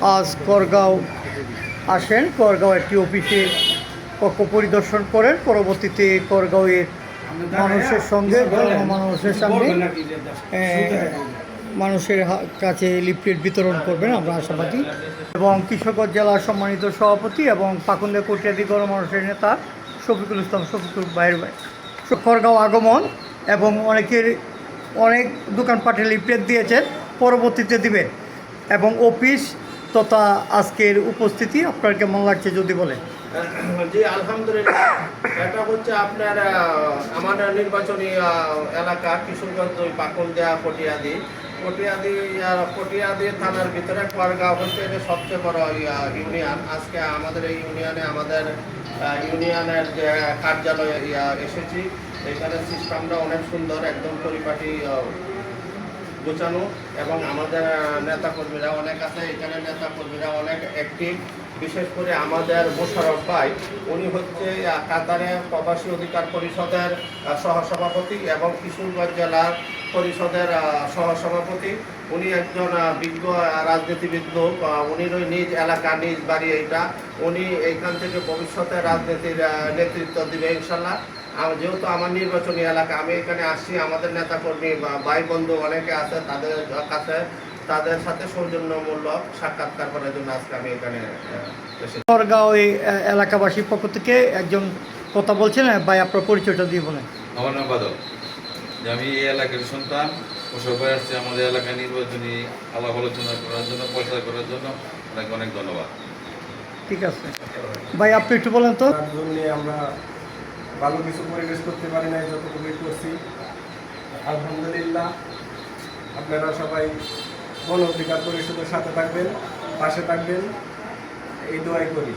আজ করগাঁও আসেন করগাঁও একটি অফিসে কক্ষ পরিদর্শন করেন। পরবর্তীতে করগাঁওয়ের মানুষের সঙ্গে মানুষের এ, মানুষের কাছে লিফলেট বিতরণ করবেন আমরা আশাবাদী। এবং কৃষকগঞ্জ জেলার সম্মানিত সভাপতি এবং পাকুন্দা কটিয়াদি গণমানুষের নেতা শফিকুল ইসলাম শফিকুল বাইর ভাই। করগাঁও আগমন এবং অনেকের অনেক দোকানপাটে লিফলেট দিয়েছেন পরবর্তীতে দিবেন। এবং অফিস তথা আজকের উপস্থিতি আপনার কেমন লাগছে যদি বলেন জি, আলহামদুলিল্লাহ। এটা হচ্ছে আপনার আমার নির্বাচনী এলাকা, কিশোরগঞ্জ ওই পাকুন্দিয়া পটিয়াদি। পটিয়াদি পটিয়াদি থানার ভিতরে কোয়ারগাঁও হচ্ছে এটা সবচেয়ে বড় ইউনিয়ন। আজকে আমাদের এই ইউনিয়নে আমাদের ইউনিয়নের যে কার্যালয়ে এসেছি। এখানে সিস্টেমটা অনেক সুন্দর, একদম পরিপাটি গোছানো এবং আমাদের নেতাকর্মীরা অনেক আছে, এখানে নেতাকর্মীরা অনেক অ্যাক্টিভ বিশেষ করে আমাদের মোশারফ ভাই, উনি হচ্ছে কাতারে প্রবাসী অধিকার পরিষদের সহসভাপতি এবং কিশোরগঞ্জ জেলার পরিষদের সহসভাপতি। উনি একজন বিজ্ঞ রাজনীতিবিদ লোক ওই নিজ এলাকা, নিজ বাড়ি এইটা। উনি এইখান থেকে ভবিষ্যতে রাজনীতির নেতৃত্ব দিবে, ইনশাল্লাহ। যেহেতু আমার নির্বাচনী এলাকা আমি এখানে আসছি আমাদের নেতাকর্মী বা ভাই বন্ধু অনেকে আছে তাদের কাছে তাদের সাথে সৌজন্যমূলক সাক্ষাৎকার করার জন্য আজকে আমি এখানে এসেছি। এই এলাকাবাসীর পক্ষ থেকে একজন কথা বলছেন ভাই আপনার পরিচয়টা দিয়ে বলেন। আমার নাম বাদল। যে আমি এই এলাকার সন্তান ও সবাই আসছে আমাদের এলাকায় নির্বাচনী আলাপ আলোচনা করার জন্য প্রচার করার জন্য। অনেক অনেক ধন্যবাদ। ঠিক আছে। ভাই আপনি একটু বলেন তো। তার জন্য আমরা ভালো কিছু পরিবেশ করতে পারি নাই যতটুকুই করছি। আলহামদুলিল্লাহ, আপনারা সবাই বন অধিকার পরিষদের সাথে থাকবেন, পাশে থাকবেন। এই দোয়াই করি।